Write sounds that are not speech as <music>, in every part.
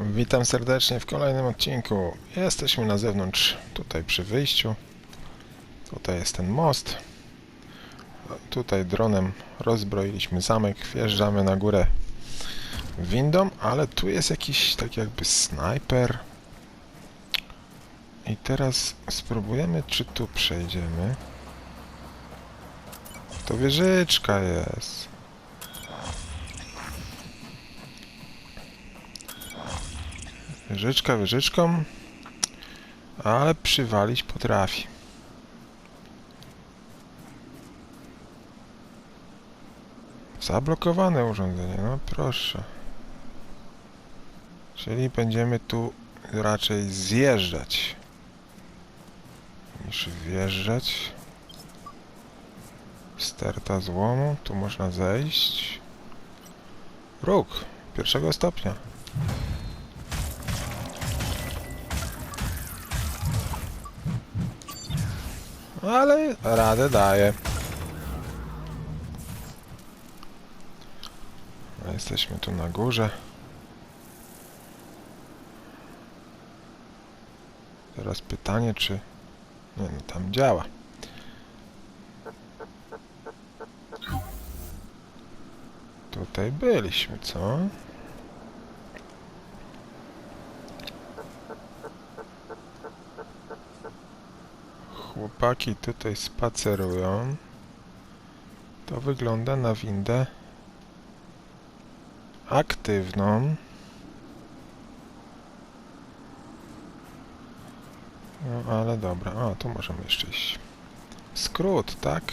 Witam serdecznie w kolejnym odcinku. Jesteśmy na zewnątrz, tutaj przy wyjściu. Tutaj jest ten most. Tutaj dronem rozbroiliśmy zamek, wjeżdżamy na górę windą, ale tu jest jakiś tak jakby snajper. I teraz spróbujemy, czy tu przejdziemy. To wieżyczka jest. Wieżyczka wieżyczką, ale przywalić potrafi. Zablokowane urządzenie, no proszę. Czyli będziemy tu raczej zjeżdżać niż wjeżdżać. Sterta złomu, tu można zejść. Róg pierwszego stopnia. Ale radę daje. A Jesteśmy tu na górze. Teraz pytanie, czy... Nie, no tam działa. Tutaj byliśmy, co? Chłopaki tutaj spacerują. To wygląda na windę aktywną. No ale dobra, o tu możemy jeszcze iść. Skrót, tak?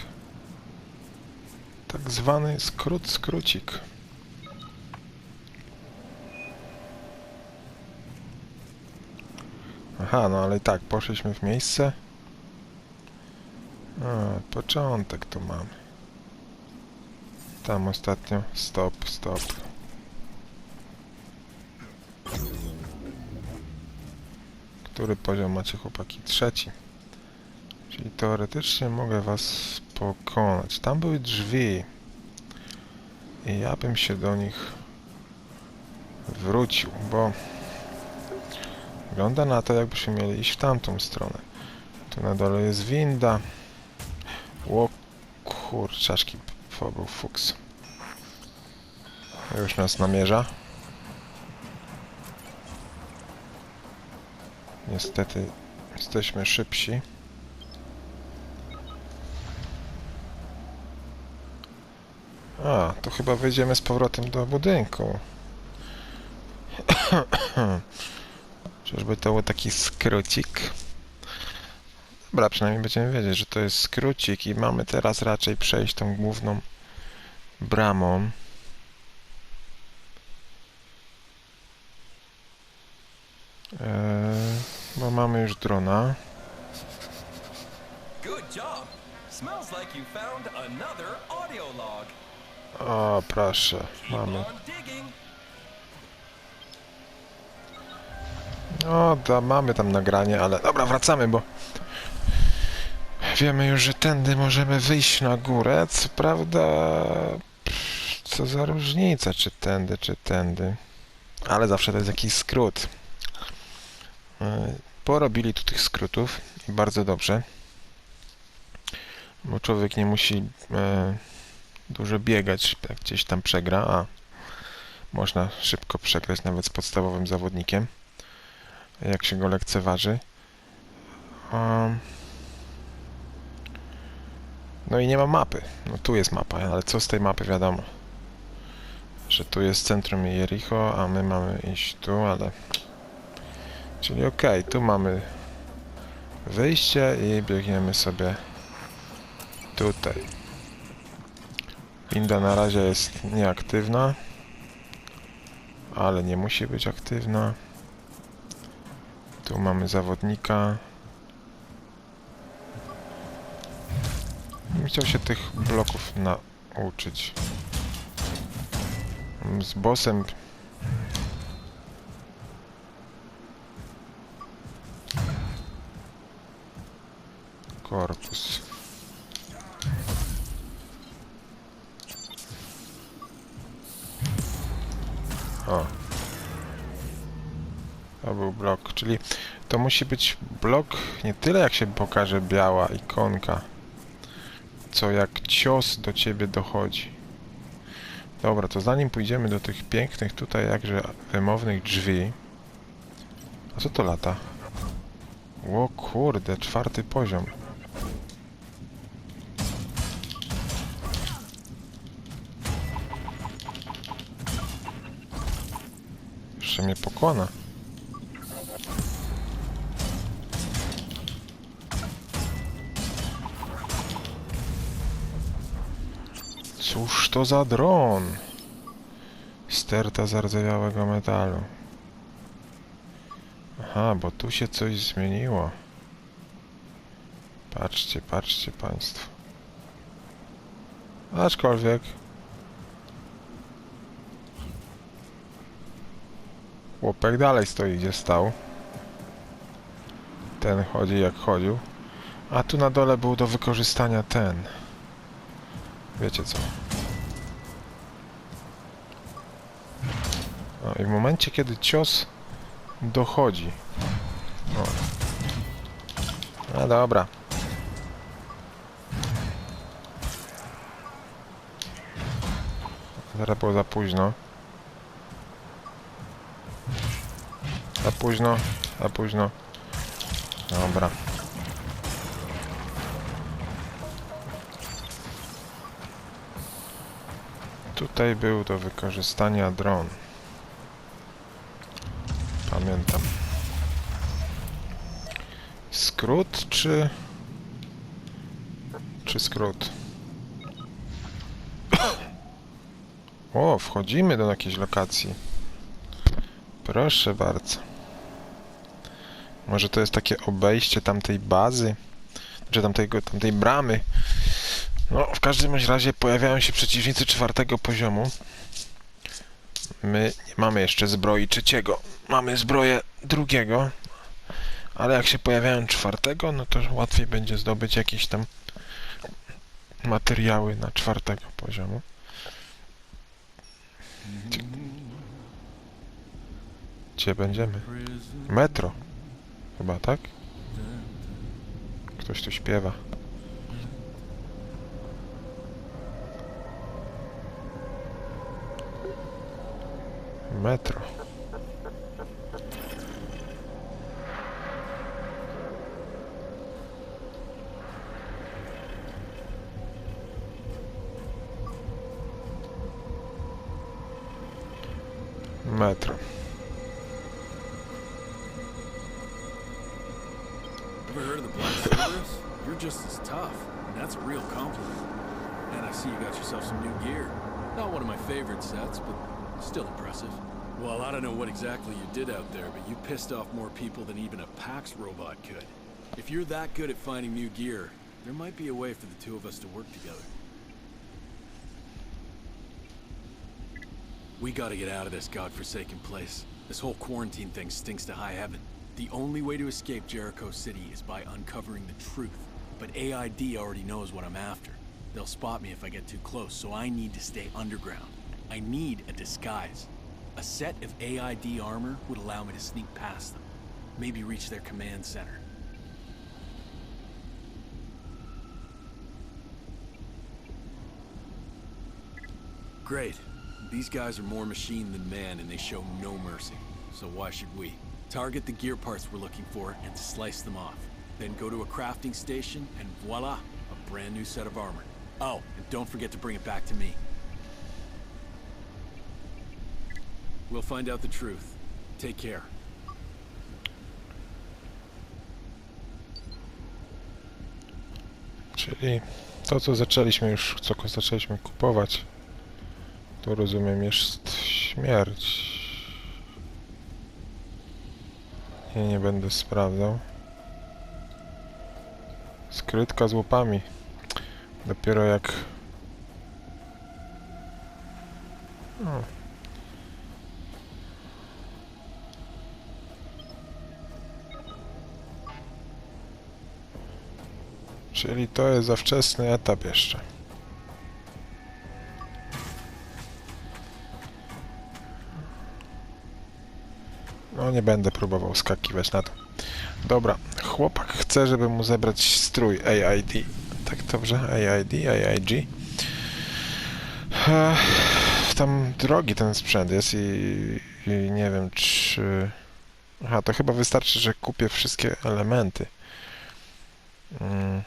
Tak zwany skrót, skrócik. Aha, no ale i tak, poszliśmy w miejsce. A, początek tu mamy. Tam ostatnio. Stop, stop. Który poziom macie chłopaki? Trzeci. Czyli teoretycznie mogę was pokonać. Tam były drzwi. I ja bym się do nich wrócił, bo wygląda na to, jakbyśmy mieli iść w tamtą stronę. Tu na dole jest winda. Ło kurczaszki, to był fuks. Już nas namierza. Niestety jesteśmy szybsi. A, to chyba wejdziemy z powrotem do budynku. <coughs> Czyżby to był taki skrócik? Dobra, przynajmniej będziemy wiedzieć, że to jest skrócik i mamy teraz raczej przejść tą główną bramą. Eee, bo mamy już drona. O, proszę, mamy. digging. No, da, mamy tam nagranie, ale dobra, wracamy, bo wiemy już, że tędy możemy wyjść na górę. Co prawda, co za różnica, czy tędy, czy tędy. Ale zawsze to jest jakiś skrót. Yy, Porobili tu tych skrótów bardzo dobrze. Bo człowiek nie musi e, dużo biegać, jak gdzieś tam przegra, a można szybko przegrać nawet z podstawowym zawodnikiem jak się go lekceważy. Um, no i nie ma mapy. No tu jest mapa, ale co z tej mapy wiadomo? Że tu jest centrum Jericho, a my mamy iść tu, ale... Czyli okej, tu mamy wyjście i biegniemy sobie tutaj. Winda na razie jest nieaktywna, ale nie musi być aktywna. Tu mamy zawodnika. Bym Chciał się tych bloków nauczyć. Z bossem... Korpus. O. To był blok, czyli to musi być blok nie tyle jak się pokaże biała ikonka, co jak cios do ciebie dochodzi. Dobra, to zanim pójdziemy do tych pięknych tutaj jakże wymownych drzwi. A co to lata? O kurde, czwarty poziom. Jeszcze mnie pokona. To za dron? Sterta zardzewiałego metalu. Aha, bo tu się coś zmieniło. Patrzcie, patrzcie państwo. Aczkolwiek... Chłopek dalej stoi, gdzie stał. Ten chodzi jak chodził. A tu na dole był do wykorzystania ten. Wiecie co? No i w momencie, kiedy cios dochodzi. O. No dobra. Zaraz było za późno. Za późno, za późno. Dobra. Tutaj był do wykorzystania dron. Skrót czy... Czy skrót? O, wchodzimy do jakiejś lokacji. Proszę bardzo. Może to jest takie obejście tamtej bazy? Czy tamtego, tamtej bramy? No, w każdym razie pojawiają się przeciwnicy czwartego poziomu. My nie mamy jeszcze zbroi trzeciego. Mamy zbroję drugiego. Ale jak się pojawiają czwartego, no to łatwiej będzie zdobyć jakieś tam materiały na czwartego poziomu. Gdzie- będziemy? Metro. Chyba, tak? Ktoś tu śpiewa. Metro. Metro. Heard of the Black? You're just as tough, and that's a real compliment. And I see you got yourself some new gear. Not one of my favorite sets, but still impressive. Well, I don't know what exactly you did out there, but you pissed off more people than even a PAX robot could. If you're that good at finding new gear, there might be a way for the two of us to work together. We gotta get out of this godforsaken place. This whole quarantine thing stinks to high heaven. The only way to escape Jericho City is by uncovering the truth. But AID already knows what I'm after. They'll spot me if I get too close, so I need to stay underground. I need a disguise. A set of AID armor would allow me to sneak past them. Maybe reach their command center. Great. These guys are more machine than man, and they show no mercy. So why should we? Target the gear parts we're looking for and slice them off. Then go to a crafting station, and voila, a brand new set of armor. Oh, and don't forget to bring it back to me. We'll find out the truth. Take care. Czyli to, co zaczęliśmy już, co zaczęliśmy kupować, to rozumiem jest śmierć. Nie, nie będę sprawdzał. Skrytka z łupami. Dopiero jak... Czyli to jest za wczesny etap jeszcze. No nie będę próbował skakiwać na to. Dobra, chłopak chce, żeby mu zebrać strój AID. Tak dobrze? AID, AIG. Tam drogi ten sprzęt jest i, i nie wiem czy... Aha, to chyba wystarczy, że kupię wszystkie elementy. Mm.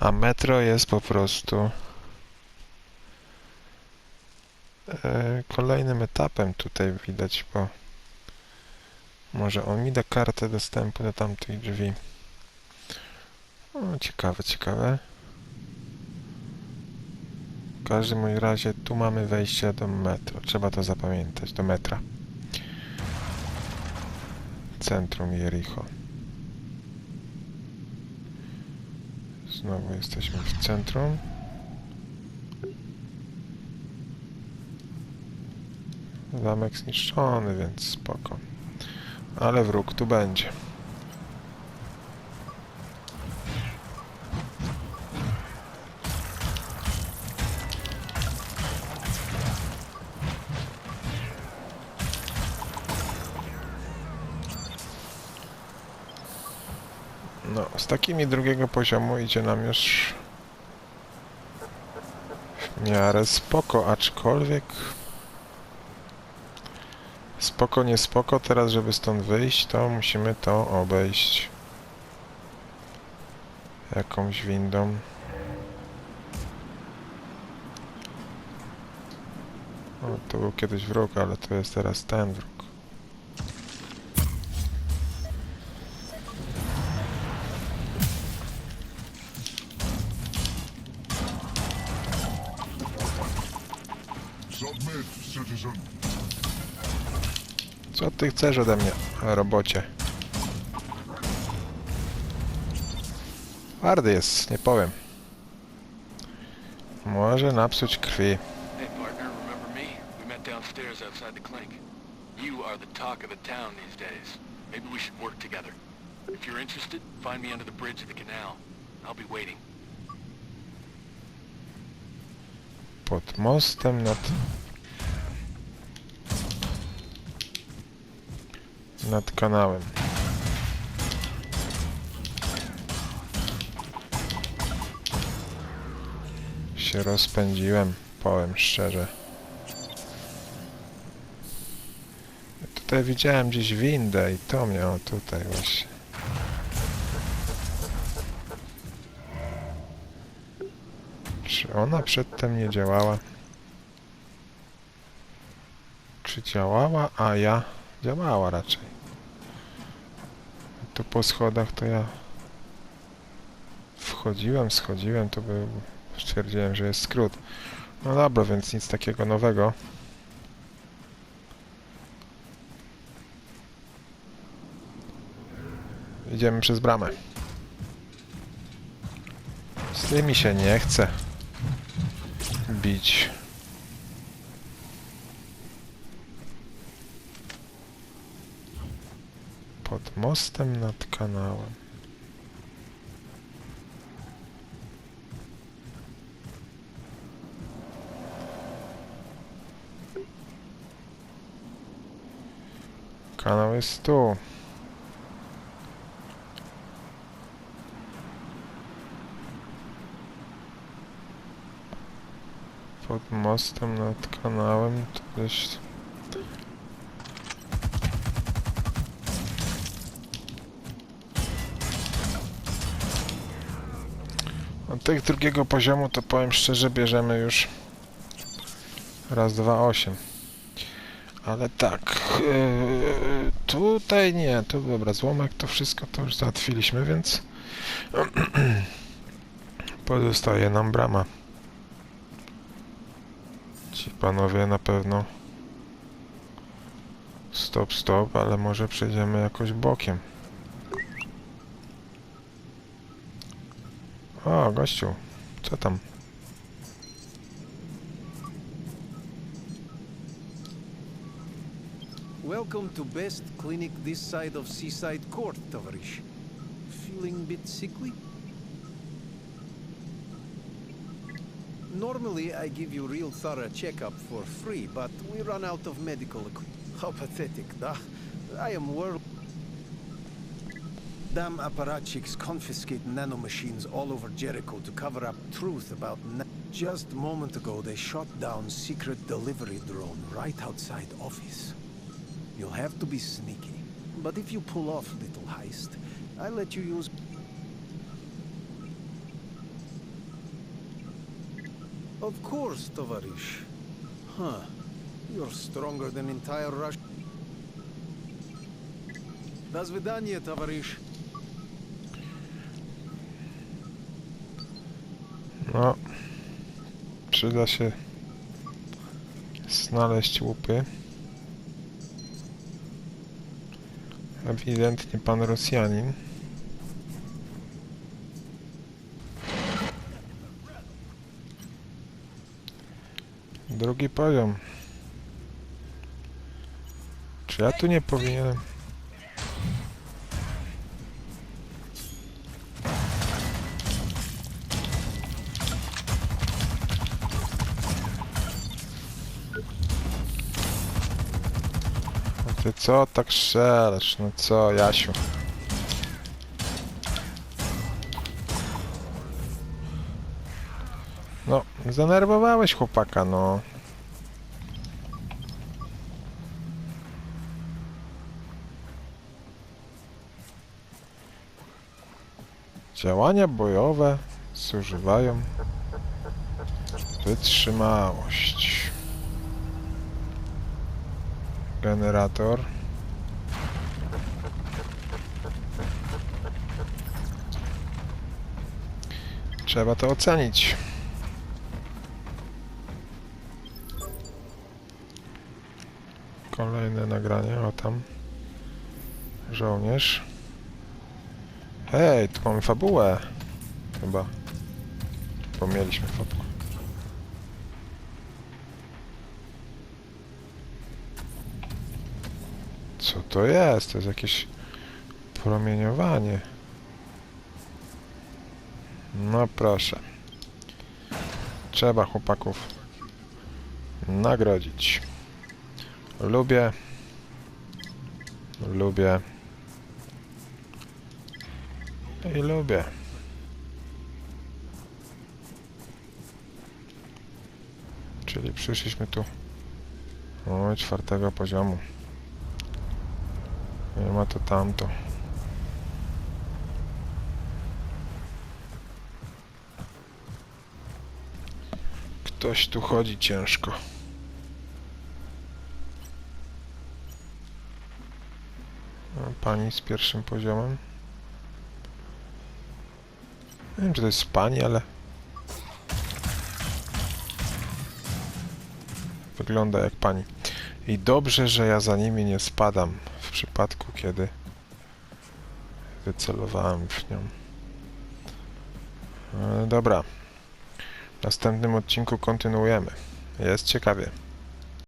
A metro jest po prostu kolejnym etapem tutaj widać, bo może on mi da kartę dostępu do tamtych drzwi. O, ciekawe, ciekawe. W każdym razie tu mamy wejście do metro. Trzeba to zapamiętać, do metra. Centrum Jericho. Znowu jesteśmy w centrum. Zamek zniszczony, więc spoko. Ale wróg tu będzie. No, z takimi drugiego poziomu idzie nam już w miarę spoko, aczkolwiek spoko, nie spoko, teraz żeby stąd wyjść, to musimy to obejść jakąś windą. O, to był kiedyś wróg, ale to jest teraz ten wróg. Ty chcesz ode mnie, robocie? Twardy jest, nie powiem. Może napsuć krwi. Hey, partner, remember me? We met downstairs outside the clink. You are the talk of the town these days. Maybe we should work together. If you're interested, find me under the bridge of the canal. I'll be waiting. Pod mostem nad... Nad kanałem. Się rozpędziłem, powiem szczerze. Tutaj widziałem gdzieś windę i to miało tutaj właśnie. Czy ona przedtem nie działała? Czy działała? A ja działała raczej. Tu po schodach to ja wchodziłem, schodziłem, to był... stwierdziłem, że jest skrót. No dobra, więc nic takiego nowego. Idziemy przez bramę. Z tymi się nie chce bić. Pod mostem nad kanałem. Kanał jest tu. Pod mostem nad kanałem to gdzieś... tych drugiego poziomu to powiem szczerze bierzemy już raz, dwa, osiem. Ale tak, yy, tutaj nie, tu dobra, złomek, to wszystko to już załatwiliśmy, więc <clears throat> pozostaje nam brama. Ci panowie na pewno stop, stop, ale może przejdziemy jakoś bokiem. O, gościu? Welcome to best clinic this side of Seaside Court, Tavarish. Feeling bit sickly? Normally, I give you real thorough checkup for free, but we run out of medical equipment. How <laughs> oh, pathetic, da? I am world. Damn apparatchiks confiscate nanomachines all over Jericho to cover up truth about. Na- Just a moment ago, they shot down secret delivery drone right outside office. You'll have to be sneaky, but if you pull off little heist, I let you use. Of course, Tovarish. Huh. You're stronger than entire Russia. До свидания, товарищ. No. Przyda się znaleźć łupy. Ewidentnie pan Rosjanin. Drugi poziom. Czy ja tu nie powinienem... Ty co tak szelasz? No co, Jasiu? No, zanerwowałeś chłopaka, no. Działania bojowe zużywają wytrzymałość. Generator. Trzeba to ocenić. Kolejne nagranie, o tam. Żołnierz. Hej, tu mamy fabułę. Chyba. Pomieliśmy fabułę. Co to jest? To jest jakieś promieniowanie. No proszę. Trzeba chłopaków nagrodzić. Lubię. Lubię. I lubię. Czyli przyszliśmy tu o czwartego poziomu. Nie ma to tamto. Ktoś tu chodzi ciężko. Pani z pierwszym poziomem. Nie wiem, czy to jest pani, ale... Wygląda jak pani. I dobrze, że ja za nimi nie spadam przypadku, kiedy wycelowałem w nią. E, dobra. W następnym odcinku kontynuujemy. Jest ciekawie.